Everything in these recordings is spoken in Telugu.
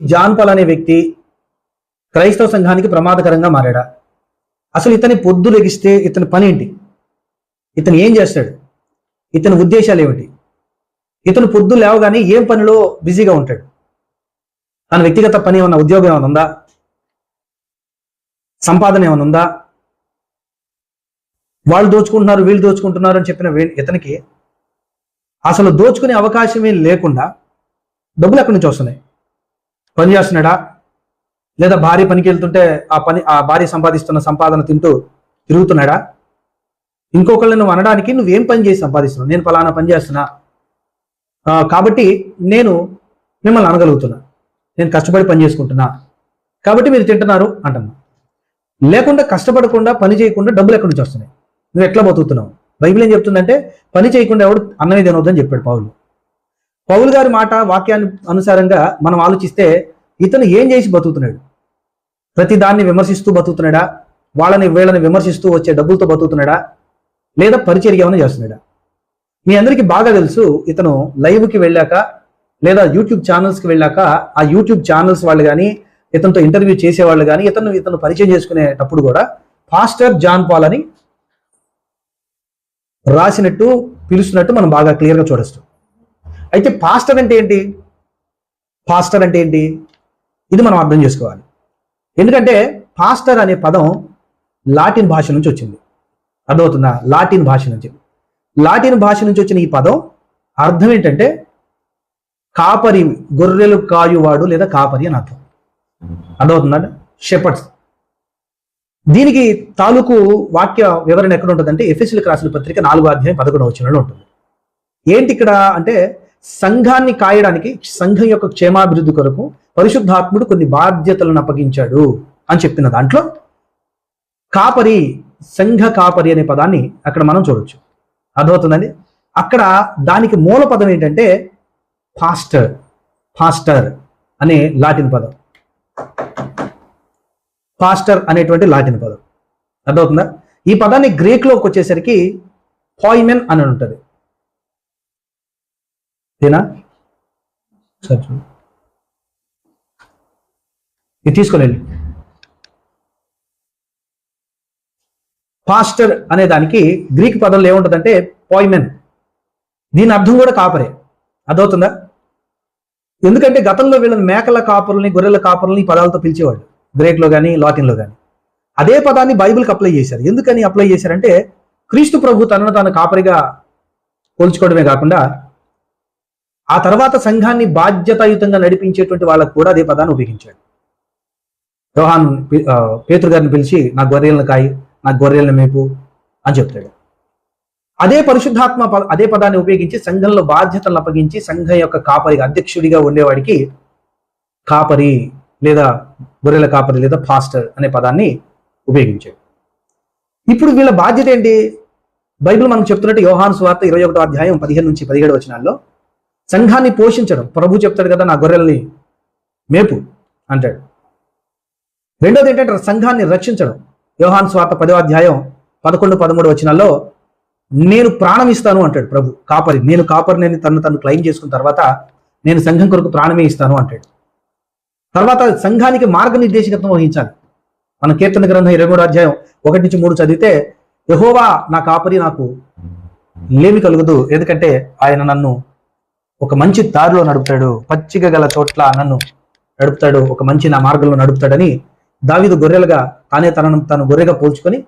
జాన్ పాల్ అనే వ్యక్తి క్రైస్తవ సంఘానికి ప్రమాదకరంగా మారాడా? అసలు ఇతని పొద్దు లెగిస్తే ఇతని పని ఏంటి? ఇతను ఏం చేస్తాడు? ఇతని ఉద్దేశాలు ఏమిటి? ఇతను పొద్దు లేవగానే ఏం పనిలో బిజీగా ఉంటాడు? తన వ్యక్తిగత పని ఏమన్నా ఉద్యోగం ఏమైనా ఉందా? సంపాదన ఏమైనా ఉందా? వాళ్ళు దోచుకుంటున్నారు వీళ్ళు దోచుకుంటున్నారు అని చెప్పిన ఇతనికి అసలు దోచుకునే అవకాశమే లేకుండా డబ్బులు ఎక్కడి నుంచి వస్తున్నాయి? పని చేస్తున్నాడా లేదా భార్య పనికి వెళ్తుంటే ఆ పని ఆ భార్య సంపాదిస్తున్న సంపాదన తింటూ తిరుగుతున్నాడా? ఇంకొకళ్ళని నువ్వు అనడానికి నువ్వేం పని చేసి సంపాదిస్తున్నావు? నేను ఫలానా పని చేస్తున్నా. కాబట్టి నేను మిమ్మల్ని అనగలుగుతున్నా. నేను కష్టపడి పని చేసుకుంటున్నా. కాబట్టి మీరు తింటున్నారు అంటున్నా లేకుండా కష్టపడకుండా పని చేయకుండా డబ్బులు ఎక్కడి నుంచి వస్తున్నాయి? నువ్వు ఎట్లా బతుకుతున్నావు? బైబిల్ ఏం చెప్తుందంటే పని చేయకుండా ఎవడు అన్నమే తినవద్దని చెప్పాడు పావులు పౌలు గారి మాట వాక్యాన్ని అనుసారంగా మనం ఆలోచిస్తే ఇతను ఏం చేసి బతుకుతున్నాడు? ప్రతి దాన్ని విమర్శిస్తూ బతుకుతున్నాడా? వాళ్ళని వీళ్ళని విమర్శిస్తూ వచ్చే డబ్బులతో బతుకుతున్నాడా? లేదా పరిచర్య ఏమైనా చేస్తున్నాడా? మీ అందరికీ బాగా తెలుసు ఇతను లైవ్కి వెళ్ళాక లేదా యూట్యూబ్ ఛానల్స్కి వెళ్ళాక ఆ యూట్యూబ్ ఛానల్స్ వాళ్ళు కానీ ఇతనితో ఇంటర్వ్యూ చేసేవాళ్ళు కానీ ఇతను ఇతను పరిచయం చేసుకునేటప్పుడు కూడా ఫాస్టర్ జాన్ పాల్ అని రాసినట్టు పిలుస్తున్నట్టు మనం బాగా క్లియర్గా చూడొచ్చు. అయితే పాస్టర్ అంటే ఏంటి? పాస్టర్ అంటే ఏంటి? ఇది మనం అర్థం చేసుకోవాలి. ఎందుకంటే పాస్టర్ అనే పదం లాటిన్ భాష నుంచి వచ్చింది. అర్థమవుతుందా? లాటిన్ భాష నుంచి. లాటిన్ భాష నుంచి వచ్చిన ఈ పదం అర్థం ఏంటంటే కాపరి గొర్రెలు కాయువాడు లేదా కాపరి అని అర్థం. అర్థమవుతుందా? షెపర్డ్స్. దీనికి తాలూకు వాక్య వివరణ ఎక్కడ ఉంటుందంటే ఎఫ్ఎస్ఎల్ క్రాసుల పత్రిక నాలుగో అధ్యాయం పదకొండవ వచనంలో ఉంటుంది. ఏంటి ఇక్కడ అంటే సంఘాన్ని కాయడానికి సంఘం యొక్క క్షేమాభివృద్ధి కొరకు పరిశుద్ధాత్ముడు కొన్ని బాధ్యతలను అప్పగించాడు అని చెప్పిన దాంట్లో కాపరి సంఘ కాపరి అనే పదాన్ని అక్కడ మనం చూడొచ్చు. అర్థమవుతుందండి? అక్కడ దానికి మూల పదం ఏంటంటే ఫాస్టర్ ఫాస్టర్ అనే లాటిన్ పదం. పాస్టర్ అనేటువంటి లాటిన్ పదం. అర్థమవుతుందా? ఈ పదాన్ని గ్రీక్లోకి వచ్చేసరికి పాయిమెన్ అని ఉంటుంది. ఏనా సార్ చూడు. ఇది తీసుకుని పాస్టర్ అనే దానికి గ్రీక్ పదంలో ఏముంటుందంటే పాయిమెన్. దీని అర్థం కూడా కాపరే. అర్థమవుతుందా? ఎందుకంటే గతంలో వీళ్ళని మేకల కాపుల్ని గొర్రెల కాపుల్ని పదాలతో పిలిచేవాళ్ళు. గ్రేక్లో కానీ లాటిన్లో కానీ అదే పదాన్ని బైబిల్కి అప్లై చేశారు. ఎందుకని అప్లై చేశారంటే క్రీస్తు ప్రభు తనను తాను కాపరిగా పోల్చుకోవడమే కాకుండా ఆ తర్వాత సంఘాన్ని బాధ్యతాయుతంగా నడిపించేటువంటి వాళ్ళకు కూడా అదే పదాన్ని ఉపయోగించాడు. యోహాన్ పేతృగారిని పేతురు గారిని పిలిచి నా గొర్రెలను కాయి నా గొర్రెలను మేపు అని చెప్తాడు. అదే పరిశుద్ధాత్మ అదే పదాన్ని ఉపయోగించి సంఘంలో బాధ్యతలను అప్పగించి సంఘం యొక్క కాపరిగా అధ్యక్షుడిగా ఉండేవాడికి కాపరి లేదా గొర్రెల కాపరి లేదా ఫాస్టర్ అనే పదాన్ని ఉపయోగించాడు. ఇప్పుడు వీళ్ళ బాధ్యత ఏంటి? బైబిల్ మనం చెప్తున్నట్టు యోహాను స్వార్త ఇరవై ఒకటో అధ్యాయం పదిహేను నుంచి పదిహేడు వచనాల్లో సంఘాన్ని పోషించడం. ప్రభు చెప్తాడు కదా నా గొర్రెల్ని మేపు అంటాడు. రెండోది ఏంటంటే సంఘాన్ని రక్షించడం. యోహాన్ స్వార్థ పదో అధ్యాయం పదకొండు పదమూడు వచనాల్లో నేను ప్రాణం ఇస్తాను అంటాడు ప్రభు. కాపరి. నేను కాపరిని తను తను క్లెయిమ్ చేసుకున్న తర్వాత నేను సంఘం కొరకు ప్రాణమే ఇస్తాను అంటాడు. తర్వాత సంఘానికి మార్గనిర్దేశకత్వం వహించాలి. మన కీర్తన గ్రంథం ఇరవై మూడు అధ్యాయం ఒకటి నుంచి మూడు చదివితే యహోవా నా కాపరి నాకు లేమి కలుగుదు. ఎందుకంటే ఆయన నన్ను ఒక మంచి దారిలో నడుపుతాడు పచ్చిక గల చోట్ల నన్ను నడుపుతాడు ఒక మంచి నా మార్గంలో నడుపుతాడని దావిదు గొర్రెలుగా తానే తనను తను గొర్రెగా పోల్చుకొని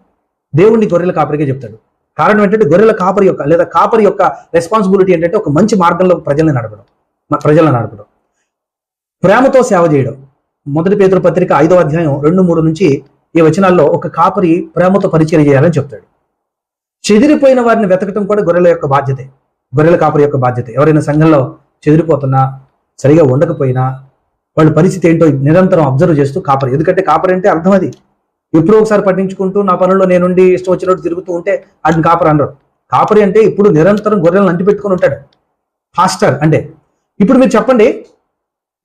దేవుణ్ణి గొర్రెల కాపరిగా చెప్తాడు. కారణం ఏంటంటే గొర్రెల కాపరి యొక్క లేదా కాపరి యొక్క రెస్పాన్సిబిలిటీ ఏంటంటే ఒక మంచి మార్గంలో ప్రజల్ని నడపడం ప్రజలను నడపడం. ప్రేమతో సేవ చేయడం. మొదటి పేతురు పత్రిక ఐదో అధ్యాయం రెండు మూడు నుంచి ఈ వచనాల్లో ఒక కాపరి ప్రేమతో పరిచయం చేయాలని చెప్తాడు. చెదిరిపోయిన వారిని వెతకటం కూడా గొర్రెల యొక్క బాధ్యతే. గొర్రెల కాపరి యొక్క బాధ్యత. ఎవరైనా సంఘంలో చెదిరిపోతున్నా సరిగా ఉండకపోయినా వాళ్ళ పరిస్థితి ఏంటో నిరంతరం అబ్జర్వ్ చేస్తూ కాపరి. ఎందుకంటే కాపరి అంటే అర్థం అది. ఎప్పుడో ఒకసారి పట్టించుకుంటూ నా పనుల్లో నేనుండి ఇష్టం వచ్చినట్టు తిరుగుతూ ఉంటే వాటిని కాపరి అనరు. కాపరి అంటే ఇప్పుడు నిరంతరం గొర్రెలను అంటిపెట్టుకుని ఉంటాడు. ఫాస్టర్ అంటే. ఇప్పుడు మీరు చెప్పండి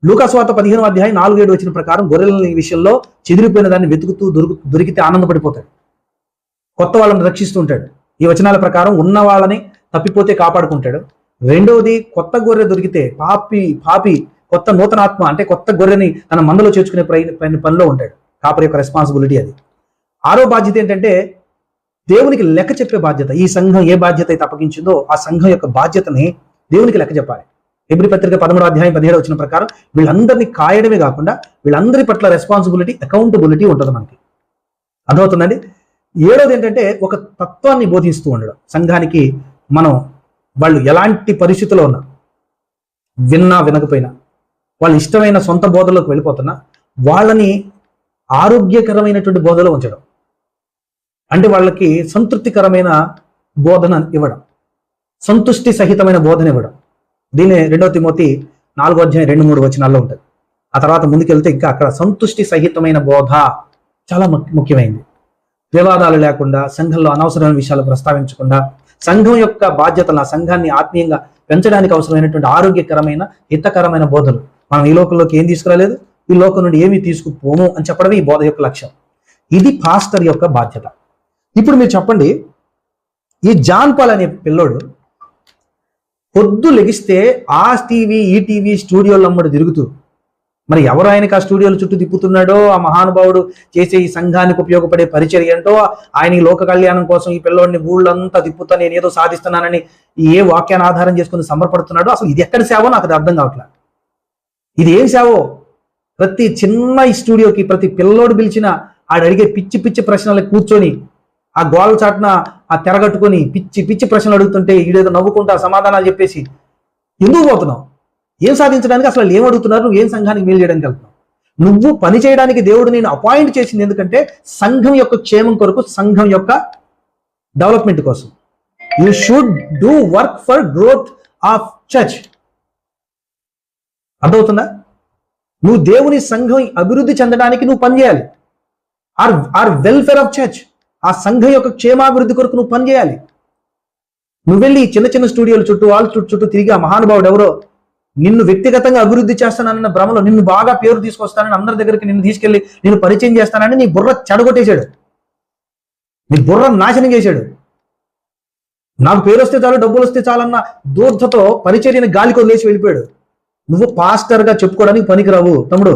లూకాస్వాత పదిహేను అధ్యాయం నాలుగు ఏడు వచ్చిన ప్రకారం గొర్రెల విషయంలో చెదిరిపోయిన దాన్ని వెతుకుతూ దొరుకు దొరికితే ఆనందపడిపోతాడు. కొత్త వాళ్ళని రక్షిస్తూ ఉంటాడు. ఈ వచనాల ప్రకారం ఉన్న వాళ్ళని తప్పిపోతే కాపాడుకుంటాడు. రెండవది కొత్త గొర్రె దొరికితే పాపి పాపి కొత్త నూతనాత్మ అంటే కొత్త గొర్రెని తన మందలో చేర్చుకునే పనిలో ఉంటాడు. కాపరి యొక్క రెస్పాన్సిబిలిటీ అది. ఆరో బాధ్యత ఏంటంటే దేవునికి లెక్క చెప్పే బాధ్యత. ఈ సంఘం ఏ బాధ్యత అయితే అప్పగించిందో ఆ సంఘం యొక్క బాధ్యతని దేవునికి లెక్క చెప్పాలి. ఎబ్రి పత్రిక పదమూడు అధ్యాయం పదిహేడు వచ్చిన ప్రకారం వీళ్ళందరినీ కాయడమే కాకుండా వీళ్ళందరి పట్ల రెస్పాన్సిబిలిటీ అకౌంటబిలిటీ ఉంటుంది మనకి. అర్థమవుతుందండి? ఏడోది ఏంటంటే ఒక తత్వాన్ని బోధిస్తూ ఉండడం. సంఘానికి మనం వాళ్ళు ఎలాంటి పరిస్థితిలో ఉన్నా విన్నా వినకపోయినా వాళ్ళ ఇష్టమైన సొంత బోధలోకి వెళ్ళిపోతున్నా వాళ్ళని ఆరోగ్యకరమైనటువంటి బోధలో ఉంచడం. అంటే వాళ్ళకి సంతృప్తికరమైన బోధన ఇవ్వడం. సంతుష్టి సహితమైన బోధన ఇవ్వడం. దీని రెండవ తిమోతి నాలుగో అధ్యాయం రెండు మూడు వచనాల్లో ఉంటుంది. ఆ తర్వాత ముందుకెళ్తే ఇంకా అక్కడ సంతుష్టి సహితమైన బోధ చాలా ముఖ్య- ముఖ్యమైనది వివాదాలు లేకుండా సంఘంలో అనవసరమైన విషయాలు ప్రస్తావించకుండా సంఘం యొక్క బాధ్యతలు ఆ సంఘాన్ని ఆత్మీయంగా పెంచడానికి అవసరమైనటువంటి ఆరోగ్యకరమైన హితకరమైన బోధలు. మనం ఈ లోకంలోకి ఏం తీసుకురాలేదు? ఈ లోకం నుండి ఏమి తీసుకుపోము అని చెప్పడమే ఈ బోధ యొక్క లక్ష్యం. ఇది పాస్టర్ యొక్క బాధ్యత. ఇప్పుడు మీరు చెప్పండి ఈ జాన్ పాల్ అనే పిల్లోడు పొద్దు లెగిస్తే ఆ టీవీ ఈ టీవీ స్టూడియోలు అమ్మడు తిరుగుతూ మరి ఎవరు ఆయనకి ఆ స్టూడియోల చుట్టూ తిప్పుతున్నాడో ఆ మహానుభావుడు చేసే ఈ సంఘానికి ఉపయోగపడే పరిచర్య ఏంటో ఆయన ఈ లోక కళ్యాణం కోసం ఈ పిల్లోడిని ఊళ్ళంతా తిప్పుతా నేను ఏదో సాధిస్తున్నానని ఏ వాక్యాన్ని ఆధారం చేసుకుని సమర్పడుతున్నాడో అసలు ఇది ఎక్కడ సేవో నాకు అది అర్థం కావట్లేదు. ఇది ఏం సేవో? ప్రతి చిన్న ఈ స్టూడియోకి ప్రతి పిల్లోడు పిలిచిన ఆడు అడిగే పిచ్చి పిచ్చి ప్రశ్నలకు కూర్చొని ఆ గోల చాటున ఆ తెరగట్టుకొని పిచ్చి పిచ్చి ప్రశ్నలు అడుగుతుంటే ఈడేదో నవ్వుకుంటా సమాధానాలు చెప్పేసి ఎందుకు పోతున్నావు? ఏం సాధించడానికి అసలు ఏం అడుగుతున్నారు? నువ్వు ఏం సంఘానికి మేలు చేయడానికి వెళ్తున్నావు? నువ్వు పని చేయడానికి దేవుడు నేను అపాయింట్ చేసింది ఎందుకంటే సంఘం యొక్క క్షేమం కొరకు సంఘం యొక్క డెవలప్మెంట్ కోసం. You should do work for growth of church అర్థమవుతుందా? నువ్వు దేవుని సంఘం అభివృద్ధి చెందడానికి నువ్వు పనిచేయాలి or or welfare of church ఆ సంఘం యొక్క క్షేమాభివృద్ధి కొరకు నువ్వు పనిచేయాలి నువ్వు వెళ్ళి చిన్న చిన్న స్టూడియోలు చుట్టూ వాళ్ళ చుట్టూ చుట్టూ తిరిగి ఆ మహానుభావుడు ఎవరో నిన్ను వ్యక్తిగతంగా అభివృద్ధి చేస్తానన్న భ్రమలో నిన్ను బాగా పేరు తీసుకొస్తానని అందరి దగ్గరికి నిన్ను తీసుకెళ్ళి నేను పరిచయం చేస్తానని నీ బుర్ర చెడగొట్టేశాడు. నీ బుర్ర నాశనం చేశాడు. నాకు పేరు వస్తే చాలు డబ్బులు వస్తే చాలన్న దూర్ధతో పరిచర్యని గాలికి వదిలేసి వెళ్ళిపోయాడు. నువ్వు పాస్టర్గా చెప్పుకోవడానికి పనికిరావు తమ్ముడు.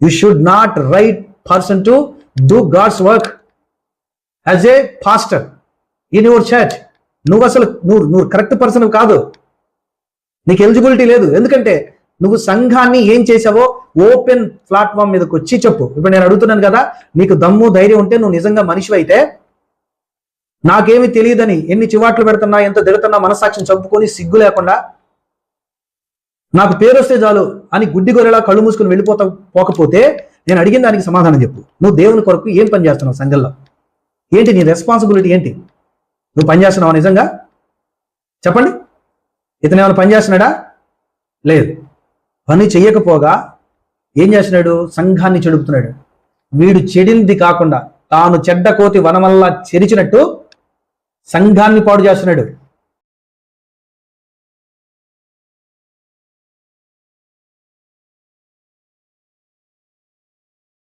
You should not right person to do God's work as a pastor in your church నువ్వు అసలు నువ్వు నువ్వు కరెక్ట్ పర్సన్ కాదు. నీకు ఎలిజిబిలిటీ లేదు. ఎందుకంటే నువ్వు సంఘాన్ని ఏం చేసావో ఓపెన్ ప్లాట్ఫామ్ మీదకి వచ్చి చెప్పు. ఇప్పుడు నేను అడుగుతున్నాను కదా నీకు దమ్ము ధైర్యం ఉంటే నువ్వు నిజంగా మనిషి అయితే నాకేమి తెలియదని ఎన్ని చివాట్లు పెడుతున్నా ఎంత తిడుతున్నా మనసాక్షిని చంపుకొని సిగ్గు లేకుండా నాకు పేరు వస్తే చాలు అని గుడ్డి గొర్రెలా కళ్ళు మూసుకుని వెళ్ళిపోతా పోకపోతే నేను అడిగిన దానికి సమాధానం చెప్పు. నువ్వు దేవుని కొరకు ఏం పని చేస్తున్నావు సంఘంలో? ఏంటి నీ రెస్పాన్సిబిలిటీ ఏంటి? నువ్వు పని చేస్తున్నావు నిజంగా? చెప్పండి. ఇతను ఏమైనా పని చేస్తున్నాడా? లేదు. పని చెయ్యకపోగా ఏం చేస్తున్నాడు? సంఘాన్ని చెడుపుతున్నాడు. వీడు చెడింది కాకుండా తాను చెడ్డ కోతి వనమల్లా చెరిచినట్టు సంఘాన్ని పాడు చేస్తున్నాడు.